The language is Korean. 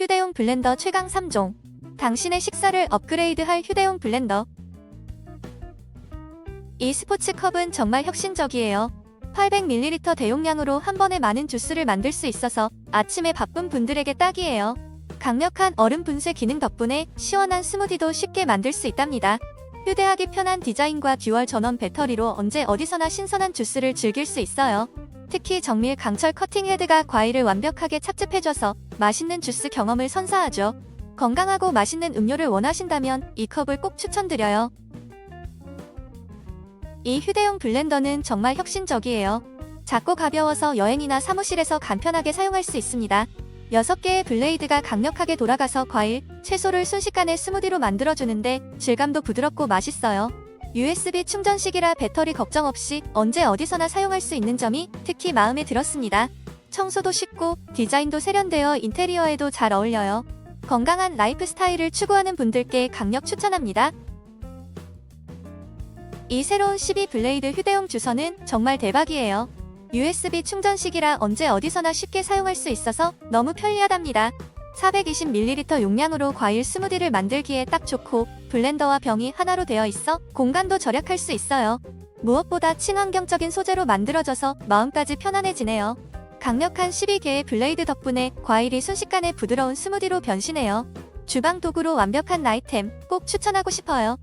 휴대용 블렌더 최강 3종. 당신의 식사를 업그레이드할 휴대용 블렌더. 이 스포츠 컵은 정말 혁신적이에요. 800ml 대용량으로 한 번에 많은 주스를 만들 수 있어서 아침에 바쁜 분들에게 딱이에요. 강력한 얼음 분쇄 기능 덕분에 시원한 스무디도 쉽게 만들 수 있답니다. 휴대하기 편한 디자인과 듀얼 전원 배터리로 언제 어디서나 신선한 주스를 즐길 수 있어요. 특히 정밀 강철 커팅 헤드가 과일을 완벽하게 착즙해줘서 맛있는 주스 경험을 선사하죠. 건강하고 맛있는 음료를 원하신다면 이 컵을 꼭 추천드려요. 이 휴대용 블렌더는 정말 혁신적이에요. 작고 가벼워서 여행이나 사무실에서 간편하게 사용할 수 있습니다. 6개의 블레이드가 강력하게 돌아가서 과일, 채소를 순식간에 스무디로 만들어주는데 질감도 부드럽고 맛있어요. USB 충전식이라 배터리 걱정 없이 언제 어디서나 사용할 수 있는 점이 특히 마음에 들었습니다. 청소도 쉽고 디자인도 세련되어 인테리어에도 잘 어울려요. 건강한 라이프 스타일을 추구하는 분들께 강력 추천합니다. 이 새로운 12 블레이드 휴대용 주서는 정말 대박이에요. USB 충전식이라 언제 어디서나 쉽게 사용할 수 있어서 너무 편리하답니다. 420ml 용량으로 과일 스무디를 만들기에 딱 좋고 블렌더와 병이 하나로 되어 있어 공간도 절약할 수 있어요. 무엇보다 친환경적인 소재로 만들어져서 마음까지 편안해지네요. 강력한 12개의 블레이드 덕분에 과일이 순식간에 부드러운 스무디로 변신해요. 주방 도구로 완벽한 아이템 꼭 추천하고 싶어요.